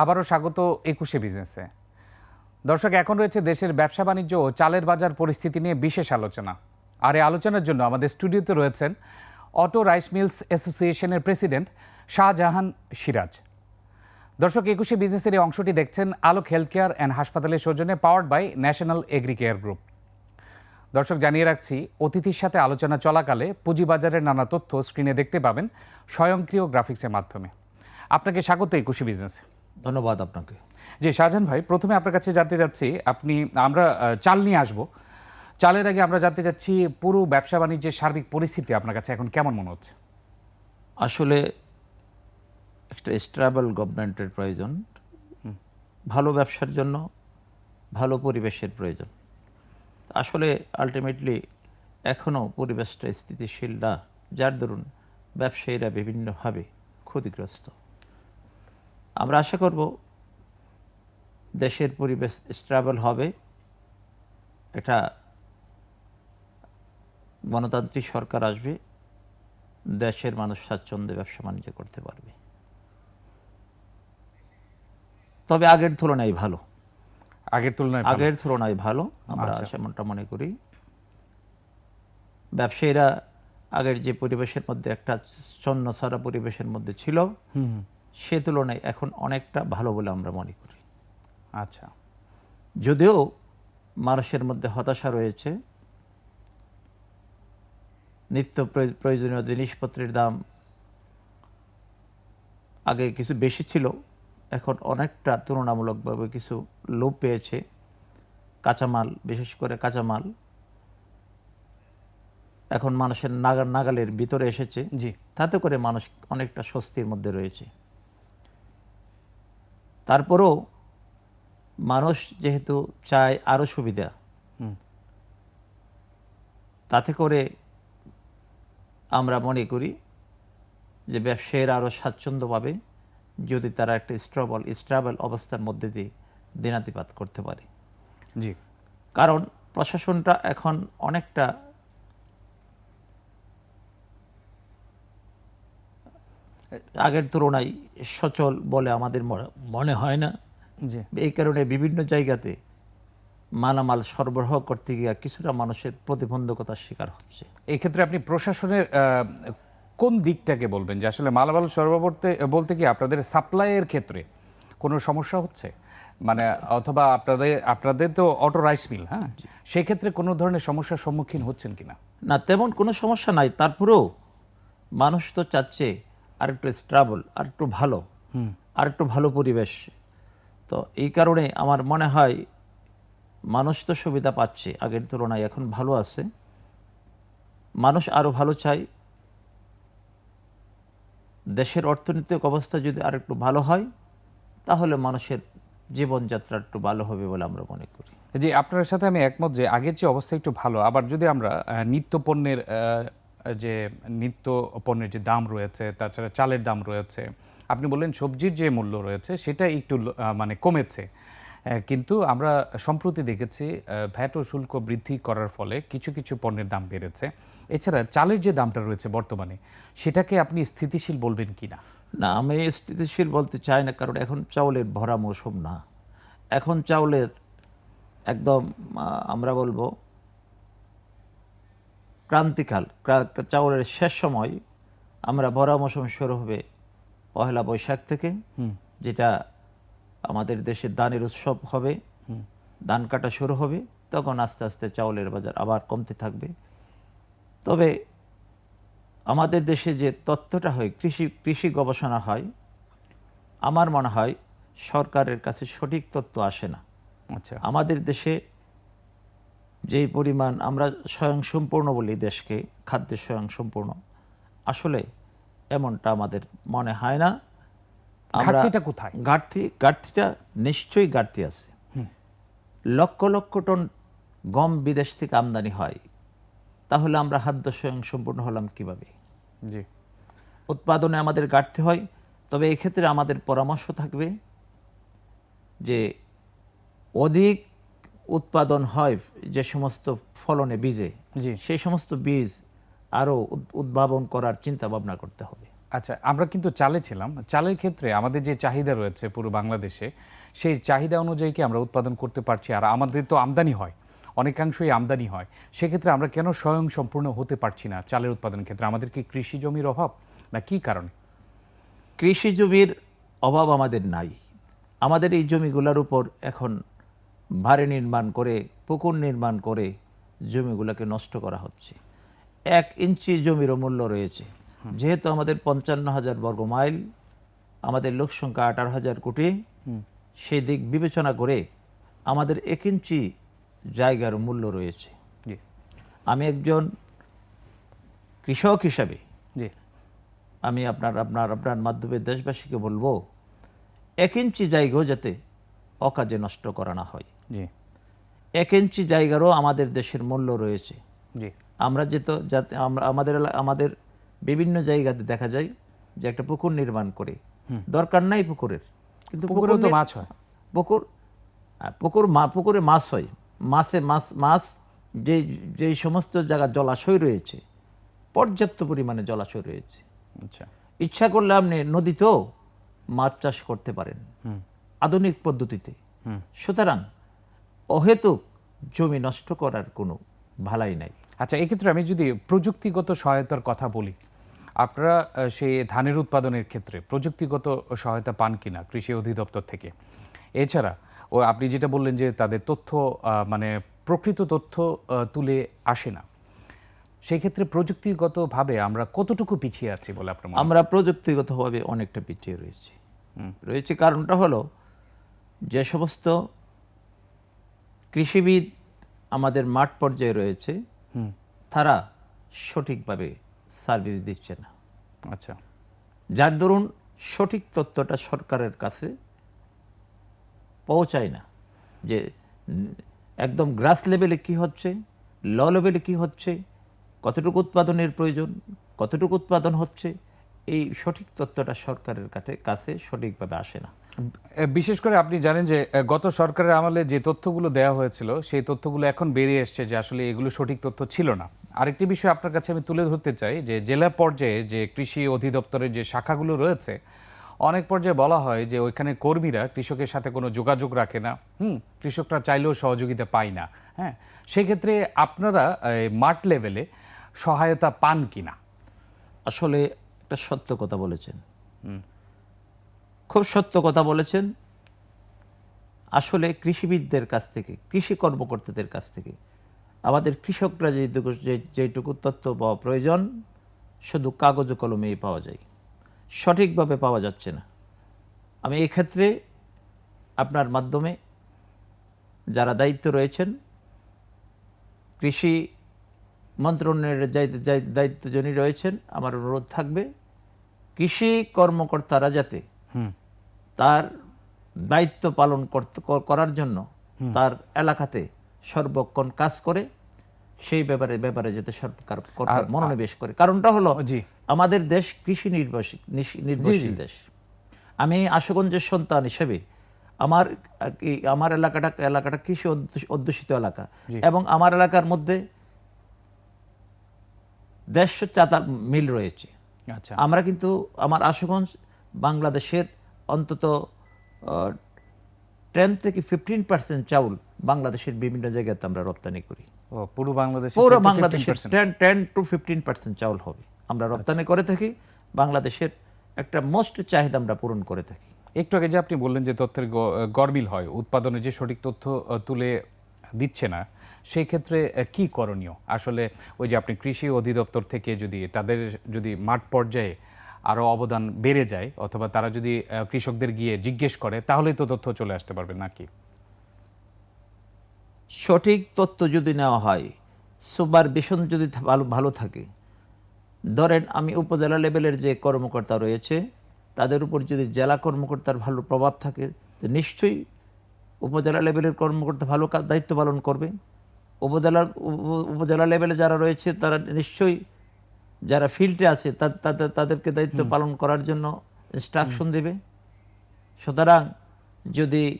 আবারও স্বাগত একুশে বিজনেসে দর্শক, এখন রয়েছে দেশের ব্যবসা বাণিজ্য ও চালের বাজার পরিস্থিতি নিয়ে বিশেষ আলোচনা। আর এই আলোচনার জন্য আমাদের স্টুডিওতে রয়েছেন অটো রাইস মিলস অ্যাসোসিয়েশনের প্রেসিডেন্ট শাহজাহান সিরাজ। দর্শক, একুশে বিজনেসের এই অংশটি দেখছেন আলোক হেলথ কেয়ার অ্যান্ড হাসপাতালের সৌজন্যে powered by national agri care group. দর্শক, জানিয়ে রাখছি, অতিথির সাথে আলোচনা চলাকালে পুঁজিবাজারের নানা তথ্য স্ক্রিনে দেখতে পাবেন স্বয়ংক্রিয় গ্রাফিক্সের মাধ্যমে। আপনাকে স্বাগত একুশে বিজনেসে ধন্যবাদ আপনাকে। জি শাহজাহান ভাই প্রথমে আপনার কাছে জানতে চাচ্ছি আপনি আমরা চাল নিয়ে আসব। চালের আগে আমরা জানতে চাচ্ছি পুরো ব্যবসা বাণিজ্যের সার্বিক পরিস্থিতি আপনার কাছে এখন কেমন মনে হচ্ছে? আসলে একটা স্ট্যাবল গভর্নমেন্টের প্রয়োজন। ভালো ব্যবসার জন্য ভালো পরিবেশের প্রয়োজন। আসলে আলটিমেটলি এখনও পরিবেশটা স্থিতিশীল না। যার দরুন ব্যবসায়ীরা বিভিন্নভাবে ক্ষতিগ্রস্ত। আমরা আশা করব দেশের পরিবেশ স্ট্যাবল হবে। এটা গণতান্ত্রিক সরকার আসবে দেশের মানুষ স্বাচ্ছন্দ্যে ব্যবসা বাণিজ্য করতে পারবে। তবে আগের তুলনায় ভালো। আগের তুলনায় আগের তুলনায় ভালো আমরা আচ্ছা। সেমনটা মনে করি। ব্যবসায়ীরা আগের যে পরিবেশের মধ্যে একটা ছন্ন ছাড়া পরিবেশের মধ্যে ছিল হুম। সে তুলনায় এখন অনেকটা ভালো বলে আমরা মনে করি। আচ্ছা। যদিও মানুষের মধ্যে হতাশা রয়েছে নিত্য প্রয়- প্রয়োজনীয় জিনিসপত্রের দাম আগে কিছু বেশি ছিল এখন অনেকটা তুলনামূলকভাবে কিছু লোপ পেয়েছে। কাঁচামাল বিশেষ করে কাঁচামাল এখন মানুষের নাগা নাগালের ভিতরে এসেছে। জি। তাতে করে মানুষ অনেকটা স্বস্তির মধ্যে রয়েছে। তারপরেও মানুষ যেহেতু চায় আরও সুবিধা হুম। তাতে করে আমরা মনে করি যে ব্যবসায়ীরা আরও স্বাচ্ছন্দ্য পাবে যদি তারা একটা স্ট্রাবল স্ট্রাবল অবস্থার মধ্যে দিয়ে দিনাতিপাত করতে পারে জি কারণ প্রশাসনটা এখন অনেকটা আগের তুলনায় সচল বলে আমাদের মনে- হয় না। এই কারণে বিভিন্ন জায়গাতে মালামাল সরবরাহ করতে গিয়ে কিছুটা মানুষের প্রতিবন্ধকতার শিকার হচ্ছে। এই ক্ষেত্রে আপনি প্রশাসনের কোন দিকটাকে বলবেন? যে আসলে মালামাল সরবরাহ বলতে কি আপনাদের সাপ্লাইয়ের ক্ষেত্রে কোনো সমস্যা হচ্ছে? মানে অথবা আপনাদের আপনাদের তো অটো রাইস মিল হ্যাঁ? সেক্ষেত্রে কোনো ধরনের সমস্যার সম্মুখীন হচ্ছেন কিনা? না তেমন কোনো সমস্যা নাই। তারপরেও মানুষ তো চাচ্ছে আর একটু স্ট্রাবল আর একটু ভালো আর একটু ভালো পরিবেশ। তো এই কারণে আমার মনে হয় মানুষ তো সুবিধা পাচ্ছে আগের তুলনায় এখন ভালো আছে। মানুষ আরও ভালো চাই। দেশের অর্থনৈতিক অবস্থা যদি আর একটু ভালো হয় তাহলে মানুষের জীবনযাত্রা একটু ভালো হবে বলে আমরা মনে করি। যে আপনার সাথে আমি একমত যে আগের যে অবস্থা একটু ভালো। আবার যদি আমরা নিত্য পণ্যের যে নিত্য পণ্যের যে দাম রয়েছে, তাছাড়া চালের দাম রয়েছে, আপনি বললেন সবজির যে মূল্য রয়েছে, সেটা একটু মানে কমেছে। কিন্তু আমরা সম্প্রতি দেখেছি ভ্যাট ও শুল্ক বৃদ্ধি করার ফলে কিছু কিছু পণ্যের দাম বেড়েছে। এছাড়া চালের যে দামটা রয়েছে বর্তমানে, সেটাকে আপনি স্থিতিশীল বলবেন কি না? না, আমি স্থিতিশীল বলতে চাই না, কারণ এখন চাউলের ভরা মৌসুম না। এখন চাউলের একদম আমরা বলব ক্রান্তিকাল চাউলের শেষ সময় আমরা ভরা মৌসুম শুরু হবে পহেলা বৈশাখ থেকে যেটা আমাদের দেশে দানের উৎসব হবে ধান কাটা শুরু হবে তখন আস্তে আস্তে চাউলের বাজার আবার কমতে থাকবে। তবে আমাদের দেশে যে তথ্যটা হয় কৃষি কৃষি গবেষণা হয় আমার মনে হয় সরকারের কাছে সঠিক তথ্য আসে না। আচ্ছা। আমাদের দেশে যেই পরিমাণ আমরা স্বয়ংসম্পূর্ণ বলি দেশকে খাদ্যে স্বয়ংসম্পূর্ণ আসলে এমনটা আমাদের মনে হয় না। আমরা ঘাটতিটা কোথায়? ঘাটতি ঘাটতিটা নিশ্চয়ই ঘাটতি আছে। লক্ষ লক্ষ টন গম বিদেশ থেকে আমদানি হয়। তাহলে আমরা খাদ্য স্বয়ংসম্পূর্ণ হলাম কীভাবে? জি। উৎপাদনে আমাদের ঘাটতি হয় তবে এক্ষেত্রে আমাদের পরামর্শ থাকবে যে অধিক উৎপাদন হয় যে সমস্ত ফলনে বীজে সেই সমস্ত বীজ আরও উদ্ভাবন করার চিন্তা ভাবনা করতে হবে। আচ্ছা আমরা কিন্তু চালে ছিলাম। চালের ক্ষেত্রে আমাদের যে চাহিদা রয়েছে পুরো বাংলাদেশে সেই চাহিদা অনুযায়ী কি আমরা উৎপাদন করতে পারছি? আর আমাদের তো আমদানি হয় অনেকাংশই আমদানি হয়। সেক্ষেত্রে আমরা কেন স্বয়ং সম্পূর্ণ হতে পারছি না চালের উৎপাদন ক্ষেত্রে? আমাদের কি কৃষি জমির অভাব না কি কারণে? কৃষি জমির অভাব আমাদের নাই। আমাদের এই জমিগুলোর উপর এখন ভারে নির্মাণ করে পুকুর নির্মাণ করে জমিগুলোকে নষ্ট করা হচ্ছে। এক ইঞ্চি জমিরও মূল্য রয়েছে। যেহেতু আমাদের পঞ্চান্ন হাজার বর্গ মাইল আমাদের লোক সংখ্যা আঠারো হাজার কোটি সেই দিক বিবেচনা করে আমাদের এক ইঞ্চি জায়গার মূল্য রয়েছে। আমি একজন কৃষক হিসাবে আমি আপনার আপনার আপনার মাধ্যমে দেশবাসীকে বলব এক ইঞ্চি জায়গাও যাতে অকাজে নষ্ট করা না হয়। জি। এক ইঞ্চি জায়গারও আমাদের দেশের মূল্য রয়েছে। জি। আমরা যেহেতু যাতে আমরা আমাদের আমাদের বিভিন্ন জায়গাতে দেখা যায় যে একটা পুকুর নির্মাণ করে। দরকার নাই পুকুরের। কিন্তু পুকুরেও তো মাছ হয়। পুকুর পুকুর মা পুকুরে মাছ হয়। মাছে মাছ মাছ যে যেই সমস্ত জায়গা জলাশয় রয়েছে পর্যাপ্ত পরিমাণে জলাশয় রয়েছে। আচ্ছা। ইচ্ছা করলে আপনি নদীতেও মাছ চাষ করতে পারেন। আধুনিক পদ্ধতিতে। সুতরাং অহেতুক জমি নষ্ট করার কোনো ভালাই নাই। আচ্ছা এক্ষেত্রে আমি যদি প্রযুক্তিগত সহায়তার কথা বলি আপনারা সেই ধানের উৎপাদনের ক্ষেত্রে প্রযুক্তিগত সহায়তা পান কিনা কৃষি অধিদপ্তর থেকে? এছাড়া ও আপনি যেটা বললেন যে তাদের তথ্য মানে প্রকৃত তথ্য তুলে আসে না সেই ক্ষেত্রে প্রযুক্তিগতভাবে আমরা কতটুকু পিছিয়ে আছি বলে আপনার আমরা প্রযুক্তিগতভাবে অনেকটা পিছিয়ে রয়েছি। রয়েছে কারণটা হলো যে সমস্ত কৃষিবিদ আমাদের মাঠ পর্যায়ে রয়েছে। তারা সঠিকভাবে সার্ভিস দিচ্ছে না। আচ্ছা। যার দরুন সঠিক তথ্যটা সরকারের কাছে পৌঁছায় না যে একদম গ্রাস লেভেলে কি হচ্ছে ল লেভেলে কি হচ্ছে কতটুকু উৎপাদনের প্রয়োজন কতটুকু উৎপাদন হচ্ছে এই সঠিক তথ্যটা সরকারের কাছে কাছে সঠিকভাবে আসে না। বিশেষ করে আপনি জানেন যে গত সরকারের আমলে যে তথ্যগুলো দেওয়া হয়েছিল সেই তথ্যগুলো এখন বেরিয়ে এসছে যে আসলে এগুলো সঠিক তথ্য ছিল না। আরেকটি বিষয় আপনার কাছে আমি তুলে ধরতে চাই যে জেলা পর্যায়ে যে কৃষি অধিদপ্তরের যে শাখাগুলো রয়েছে অনেক পর্যায়ে বলা হয় যে ওইখানে কর্মীরা কৃষকের সাথে কোনো যোগাযোগ রাখে না। হুম কৃষকরা চাইলেও সহযোগিতা পায় না। হ্যাঁ সেক্ষেত্রে আপনারা মাঠ লেভেলে সহায়তা পান কিনা? আসলে একটা সত্য কথা বলেছেন। খুব সত্য কথা বলেছেন। আসলে কৃষিবিদদের কাছ থেকে কৃষি কর্মকর্তাদের কাছ থেকে আমাদের কৃষকরা যেটুকু যেটুকু তথ্য পাওয়া প্রয়োজন শুধু কাগজ ও কলমেই পাওয়া যায়। সঠিকভাবে পাওয়া যাচ্ছে না। আমি এই ক্ষেত্রে আপনার মাধ্যমে যারা দায়িত্ব রয়েছেন কৃষি মন্ত্রণালয়ের যাই- যাই- দায়িত্ব যিনি রয়েছেন আমার অনুরোধ থাকবে। কৃষি কর্মকর্তারা যাতে তার দায়িত্ব পালন করার জন্য তার এলাকাতে সর্বক্ষণ কাজ করে সেই ব্যাপারে ব্যাপারে যাতে সরকার মনোনিবেশ করে। কারণটা হলো জি। আমাদের দেশ কৃষি নির্ভরশীল নির্ভরশীল দেশ। আমি আশুগঞ্জের সন্তান হিসেবে আমার আমার এলাকাটা এলাকাটা কৃষি অধ্যুষ- অধ্যুষিত এলাকা। এবং আমার এলাকার মধ্যে দেড়শো চাতা মিল রয়েছে। আমরা কিন্তু আমার আশুগঞ্জ বাংলাদেশের অন্তত টেন থেকে ফিফটিন পার্সেন্ট চাউল বাংলাদেশের বিভিন্ন জায়গাতে আমরা রপ্তানি করি। পুরো বাংলাদেশে পুরো বাংলাদেশের ten ten to fifteen percent চাউল হবে। আমরা রপ্তানি করে থাকি বাংলাদেশের একটা মোস্ট চাহিদা আমরা পূরণ করে থাকি। একটু আগে যে আপনি বললেন যে তথ্যের গ- গরমিল হয় উৎপাদনে যে সঠিক তথ্য তুলে দিচ্ছে না, সেই ক্ষেত্রে কি করণীয়? আসলে ওই যে আপনি কৃষি অধিদপ্তর থেকে যদি তাদের যদি মাঠ পর্যায়ে আরও অবদান বেড়ে যায়, অথবা তারা যদি কৃষকদের গিয়ে জিজ্ঞেস করে, তাহলেই তো তথ্য চলে আসতে পারবে নাকি সঠিক তথ্য যদি নেওয়া হয় সুপারভিশন যদি ভালো ভালো থাকে, ধরেন আমি উপজেলা লেভেলের যে কর্মকর্তা রয়েছে, তাদের উপর যদি জেলা কর্মকর্তার ভালো প্রভাব থাকে, তো নিশ্চয়ই উপজেলা লেভেলের কর্মকর্তা ভালো দায়িত্ব পালন করবে। উপজেলার উপ- উপজেলা লেভেলে যারা রয়েছে তারা নিশ্চয়ই যারা ফিল্ডে আছে তাদের তাদেরকে দায়িত্ব পালন করার জন্য ইনস্ট্রাকশন দেবে। সুতরাং যদি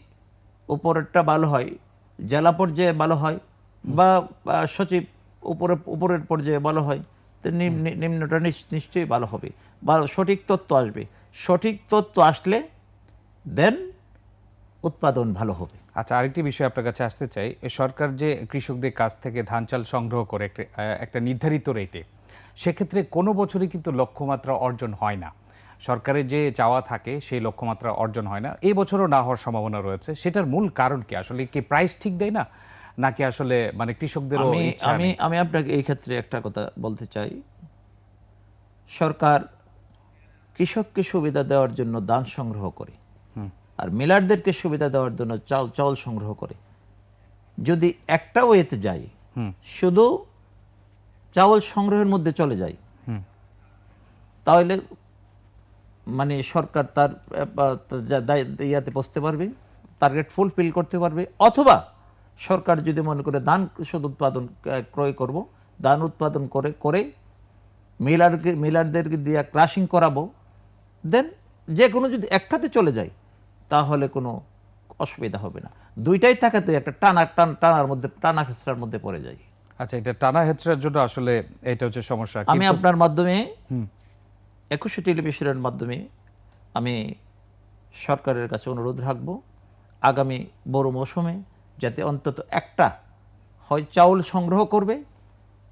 উপরেরটা ভালো হয় জেলা পর্যায়ে ভালো হয় বা সচিব উপরে উপরের পর্যায়ে ভালো হয় তো নিম- নিম্নটা নিশ- নিশ্চয়ই ভালো হবে। বা সঠিক তথ্য আসবে। সঠিক তথ্য আসলে দেন উৎপাদন ভালো হবে। আচ্ছা আরেকটি বিষয় আপনার কাছে আসতে চাই। সরকার যে কৃষকদের কাছ থেকে ধান চাল সংগ্রহ করে একটা নির্ধারিত রেটে সেক্ষেত্রে কোনো বছরই কিন্তু লক্ষ্যমাত্রা অর্জন হয় না। সরকারের যে চাওয়া থাকে সেই লক্ষ্যমাত্রা অর্জন হয় না। এই বছরও না হওয়ার সম্ভাবনা রয়েছে। সেটার মূল কারণ কি? আসলে কি প্রাইস ঠিক দেয় না? নাকি আসলে মানে কৃষকদের আমি? আমি আপনাকে এই ক্ষেত্রে একটা কথা বলতে চাই। সরকার কৃষককে সুবিধা দেওয়ার জন্য দান সংগ্রহ করে। আর মিলারদেরকে সুবিধা দেওয়ার জন্য চাল চাউল সংগ্রহ করে। যদি একটা ওয়েতে যাই শুধু চাউল সংগ্রহের মধ্যে চলে যায় তাহলে মানে সরকার তার ইয়াতে বসতে পারবে টার্গেট ফুলফিল করতে পারবে অথবা সরকার যদি মনে করে ধান শুধু উৎপাদন ক্রয় করব ধান উৎপাদন করে করে মিলারকে মিলারদেরকে দিয়ে ক্রাশিং করাবো দেন যে কোনো যদি একটাতে চলে যায় তাহলে কোনো অসুবিধা হবে না। দুইটাই থাকাতে একটা টানা টান টানার মধ্যে টানা খেসরার মধ্যে পড়ে যায় আচ্ছা এটা টানা হেঁচড়ার জন্য আসলে এটা হচ্ছে সমস্যা। আমি আপনার মাধ্যমে একুশে টেলিভিশনের মাধ্যমে আমি সরকারের কাছে অনুরোধ রাখব আগামী বড় মৌসুমে যাতে অন্তত একটা হয় চাউল সংগ্রহ করবে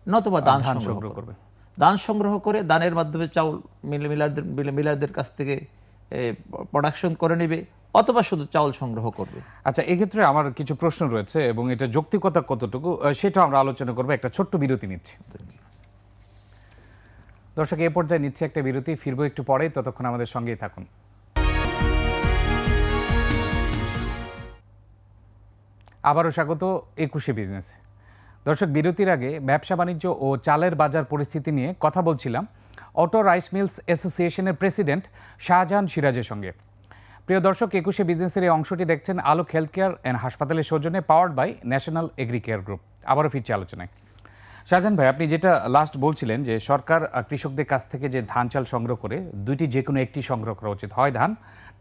নতুবা দান সংগ্রহ করবে। দান সংগ্রহ করে দানের মাধ্যমে চাউল মিল মিলারদের মিল- মিলারদের কাছ থেকে প্রোডাকশন করে নেবে। অথবা শুধু চাউল সংগ্রহ করবে? আচ্ছা এক্ষেত্রে আমার কিছু প্রশ্ন রয়েছে এবং এটা যৌক্তিকতা কতটুকু সেটা আমরা আলোচনা করব। একটা ছোট্ট বিরতি নিচ্ছি। দর্শক এ পর্যায়ে নিচ্ছে একটা বিরতি। ফিরবো একটু পরে ততক্ষণ আমাদের সঙ্গেই থাকুন। আবারও স্বাগত একুশে বিজনেসে। দর্শক বিরতির আগে ব্যবসা বাণিজ্য ও চালের বাজার পরিস্থিতি নিয়ে কথা বলছিলাম। অটো রাইস মিলস অ্যাসোসিয়েশনের প্রেসিডেন্ট শাহজাহান সিরাজের সঙ্গে। প্রিয় দর্শক, একুশে বিজনেসের এই অংশটি দেখছেন আলোক হেলথ কেয়ার অ্যান্ড হাসপাতালের সৌজন্যে powered by national agri care group. আবারও ফিরছি আলোচনায়। শাহজাহান ভাই, আপনি যেটা লাস্ট বলছিলেন যে সরকার কৃষকদের কাছ থেকে যে ধান চাল সংগ্রহ করে, দুইটি যে কোনো একটি সংগ্রহ করা উচিত, হয় ধান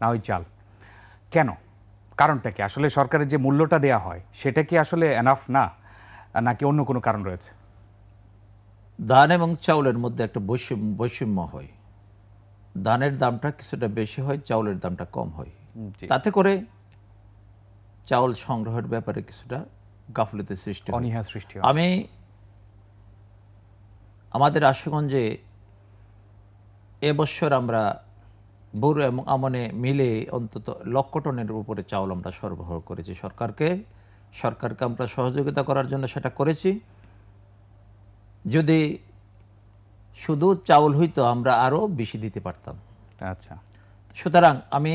না হয় চাল। কেন? কারণটা কি? আসলে সরকারের যে মূল্যটা দেয়া হয়, সেটা কি আসলে এনাফ না? নাকি অন্য কোনো কারণ রয়েছে? ধান এবং চাউলের মধ্যে একটা বৈষম্য বৈষম্য হয়। ধানের দামটা কিছুটা বেশি হয় চাউলের দামটা কম হয়। তাতে করে চাউল সংগ্রহের ব্যাপারে কিছুটা গাফলতি সৃষ্টি অনীহা সৃষ্টি আমি আমাদের আশুগঞ্জে এবছর আমরা বুড়ো এবং আমনে মিলে অন্তত লক্ষ টনের উপরে চাউল আমরা সরবরাহ করেছি। সরকারকে সরকারকে আমরা সহযোগিতা করার জন্য সেটা করেছি। যদি শুধু চাউল হইতো আমরা আরও বেশি দিতে পারতাম। আচ্ছা। সুতরাং আমি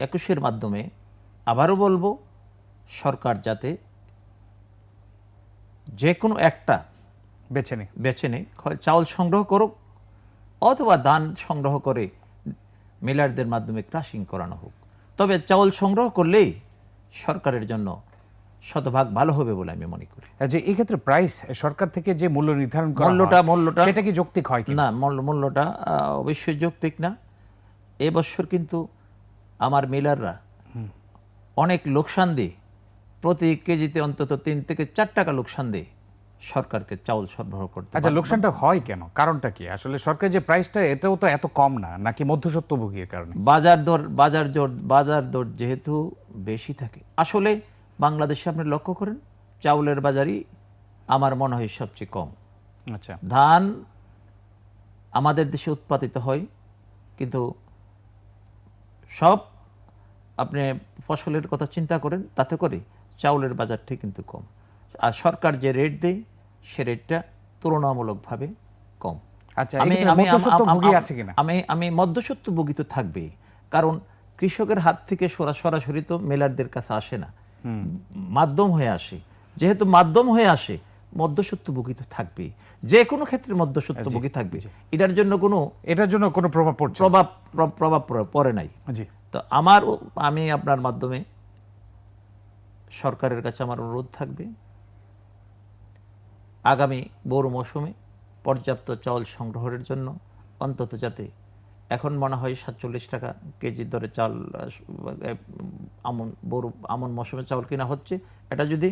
একুশের মাধ্যমে আবারও বলব সরকার যাতে যে কোনো একটা বেছে নি বেছে নেই চাউল সংগ্রহ করুক অথবা ধান সংগ্রহ করে মিলারদের মাধ্যমে ক্রাশিং করানো হোক। তবে চাউল সংগ্রহ করলেই সরকারের জন্য শতভাগ ভালো হবে বলে আমি মনে করি। যে এই ক্ষেত্রে প্রাইস সরকার থেকে যে মূল্য নির্ধারণ করা মূল্যটা মূল্যটা সেটা কি যৌক্তিক হয় না মূল্য- মূল্যটা অবশ্যই যৌক্তিক না। এবছর কিন্তু আমার মিলাররা অনেক লোকসান দিয়ে প্রতি কেজিতে অন্তত তিন থেকে চার টাকা লোকসান দিয়ে সরকারকে চাউল সরবরাহ করতে আচ্ছা লোকসানটা হয় কেন? কারণটা কি? আসলে সরকার যে প্রাইসটা এটাও তো এত কম না নাকি মধ্যসত্ত্বভোগীর কারণে? বাজার দর বাজার দর বাজার দর যেহেতু বেশি থাকে। আসলে বাংলাদেশে আপনি লক্ষ্য করেন চাউলের বাজারই আমার মনে হয় সবচেয়ে কম। আচ্ছা। ধান আমাদের দেশে উৎপাদিত হয় কিন্তু সব আপনি ফসলের কথা চিন্তা করেন তাতে করে চাউলের বাজারটি কিন্তু কম। আর সরকার যে রেট দেয় সে রেটটা তুলনামূলকভাবে কম। আচ্ছা মধ্যসত্ত্বভোগী আছে আমি আমি মধ্যসত্ত্বভোগী তো থাকবে কারণ কৃষকের হাত থেকে সরা- সরাসরি তো মেলারদের কাছে আসে না। মাধ্যম হয়ে আসে। যেহেতু মাধ্যম হয়ে আসে মধ্যসত্ত্বভোগী তো থাকবে যে কোনো ক্ষেত্রে মধ্যসত্ত্বভোগী থাকবে। এটার জন্য কোনো এটার জন্য কোনো প্রভাব পড়ছে প্রভাব প্রভাব পড়ে- পড়ে নাই। জি। তো আমার আমি আপনার মাধ্যমে সরকারের কাছে আমার অনুরোধ থাকবে আগামী বড় মৌসুমে পর্যাপ্ত চাউল সংগ্রহের জন্য অন্তত যাতে এখন মনে হয় সাতচল্লিশ টাকা কেজি দরে চাল আমন বড় আমন মৌসুমে চাউল কিনা হচ্ছে। এটা যদি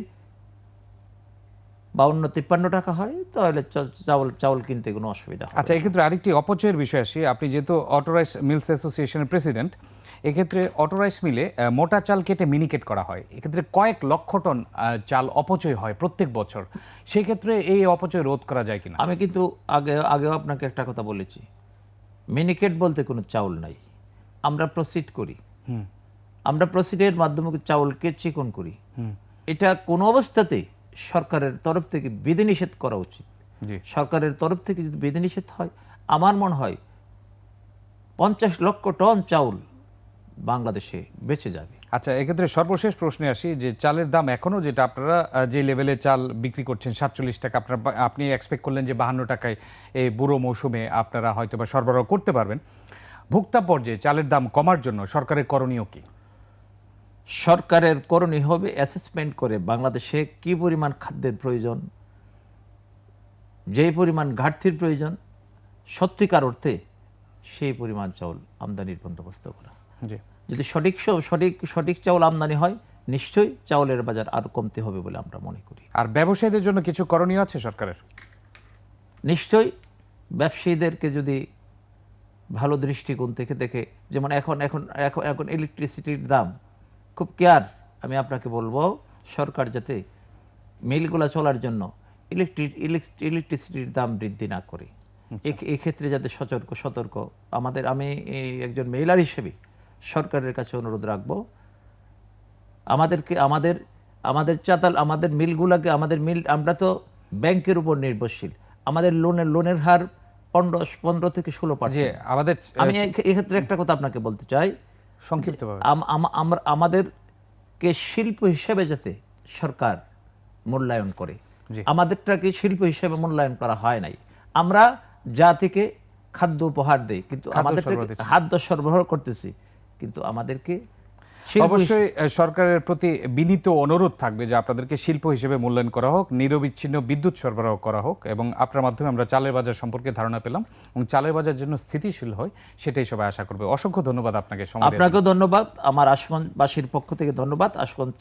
বাউন্ন তিপ্পান্ন টাকা হয় তাহলে চাউল চাউল কিনতে কোনো অসুবিধা আচ্ছা এক্ষেত্রে আরেকটি অপচয়ের বিষয় আসি। আপনি যেহেতু অটোরাইস মিলস অ্যাসোসিয়েশনের প্রেসিডেন্ট এক্ষেত্রে অটোরাইস মিলে মোটা চাল কেটে মিনিকেট করা হয়। এক্ষেত্রে কয়েক লক্ষ টন চাল অপচয় হয় প্রত্যেক বছর। সেক্ষেত্রে এই অপচয় রোধ করা যায় কিনা? আমি কিন্তু আগে আগেও আপনাকে একটা কথা বলেছি। মিনিকেট বলতে কোনো চাউল নাই। আমরা প্রসিড করি। আমরা প্রসিডের মাধ্যমে চাউলকে চিকন করি। এটা কোনো অবস্থাতে সরকারের তরফ থেকে বিধিনিষেধ করা উচিত। সরকারের তরফ থেকে যদি বিধিনিষেধ হয় আমার মনে হয় পঞ্চাশ লক্ষ টন চাউল বাংলাদেশে বেঁচে যাবে। আচ্ছা এক্ষেত্রে সর্বশেষ প্রশ্নে আসি যে চালের দাম এখনও যেটা আপনারা যে লেভেলে চাল বিক্রি করছেন সাতচল্লিশ টাকা আপনারা আপনি এক্সপেক্ট করলেন যে বাহান্ন টাকায় এই বুড়ো মৌসুমে আপনারা হয়তো বা সরবরাহ করতে পারবেন। ভোক্তা পর্যায়ে চালের দাম কমার জন্য সরকারের করণীয় কি? সরকারের করণীয় হবে অ্যাসেসমেন্ট করে বাংলাদেশে কি পরিমাণ খাদ্যের প্রয়োজন যেই পরিমাণ ঘাটতির প্রয়োজন সত্যিকার অর্থে সেই পরিমাণ চাউল আমদানির বন্দোবস্ত করা। যদি সঠিক সঠিক সঠিক চাউল আমদানি হয় নিশ্চয়ই চাউলের বাজার আরও কমতে হবে বলে আমরা মনে করি। আর ব্যবসায়ীদের জন্য কিছু করণীয় আছে সরকারের? নিশ্চয়ই ব্যবসায়ীদেরকে যদি ভালো দৃষ্টিকোণ থেকে দেখে যেমন এখন এখন এখন এখন ইলেকট্রিসিটির দাম খুব কেয়ার আমি আপনাকে বলব সরকার যাতে মিলগুলো চলার জন্য ইলেকট্রিক ইলেকট্রিসিটির দাম বৃদ্ধি না করে। এ- এক্ষেত্রে যাতে সতর্ক সতর্ক আমাদের আমি একজন মেইলার হিসেবে সরকারের কাছে অনুরোধ রাখব। আমাদেরকে আমাদের আমাদের চাতাল আমাদের মিলগুলোকে আমাদের মিল আমরা তো ব্যাংকের উপর নির্ভরশীল। আমাদের লোনের লোনের হার পনেরো পনেরো থেকে ষোলো পার্সেন্ট। আমাদের আমি এক্ষেত্রে একটা কথা আপনাকে বলতে চাই। সংক্ষিপ্তভাবে। আমাদেরকে শিল্প হিসেবে যাতে সরকার মূল্যায়ন করে। আমাদেরটাকে শিল্প হিসেবে মূল্যায়ন করা হয় নাই। আমরা যা থেকে খাদ্য উপহার দেই কিন্তু আমাদের খাদ্য সরবরাহ করতেছি। কিন্তু আমাদেরকে অবশ্যই সরকারের প্রতি বিনীত অনুরোধ থাকবে যে আপনাদেরকে শিল্প হিসেবে মূল্যায়ন করা হোক নিরবিচ্ছিন্ন বিদ্যুৎ সরবরাহ করা হোক এবং আপনার মাধ্যমে আমরা চালের বাজার সম্পর্কে ধারণা পেলাম এবং চালের বাজার যেন স্থিতিশীল হয় সেটাই সবাই আশা করবে। অসংখ্য ধন্যবাদ আপনাকে জন্য। আপনাকেও ধন্যবাদ। আমার আশগঞ্জবাসীর পক্ষ থেকে ধন্যবাদ।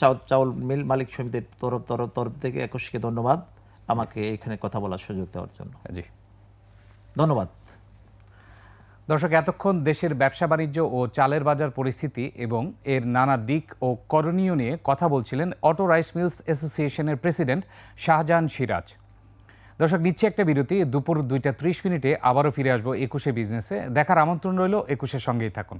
চাউল চাউল মিল মালিক সমিতির তরফ তরফ তরফ থেকে একুশকে ধন্যবাদ আমাকে এখানে কথা বলার সুযোগ দেওয়ার জন্য। জি। ধন্যবাদ। দর্শক, এতক্ষণ দেশের ব্যবসা বাণিজ্য ও চালের বাজার পরিস্থিতি এবং এর নানা দিক ও করণীয় নিয়ে কথা বলছিলেন অটো রাইস মিলস অ্যাসোসিয়েশনের প্রেসিডেন্ট শাহজাহান সিরাজ। দর্শক, নিচ্ছে একটা বিরতি। দুপুর দুইটা ত্রিশ মিনিটে আবারও ফিরে আসব একুশে বিজনেসে। দেখার আমন্ত্রণ রইল, একুশের সঙ্গেই থাকুন।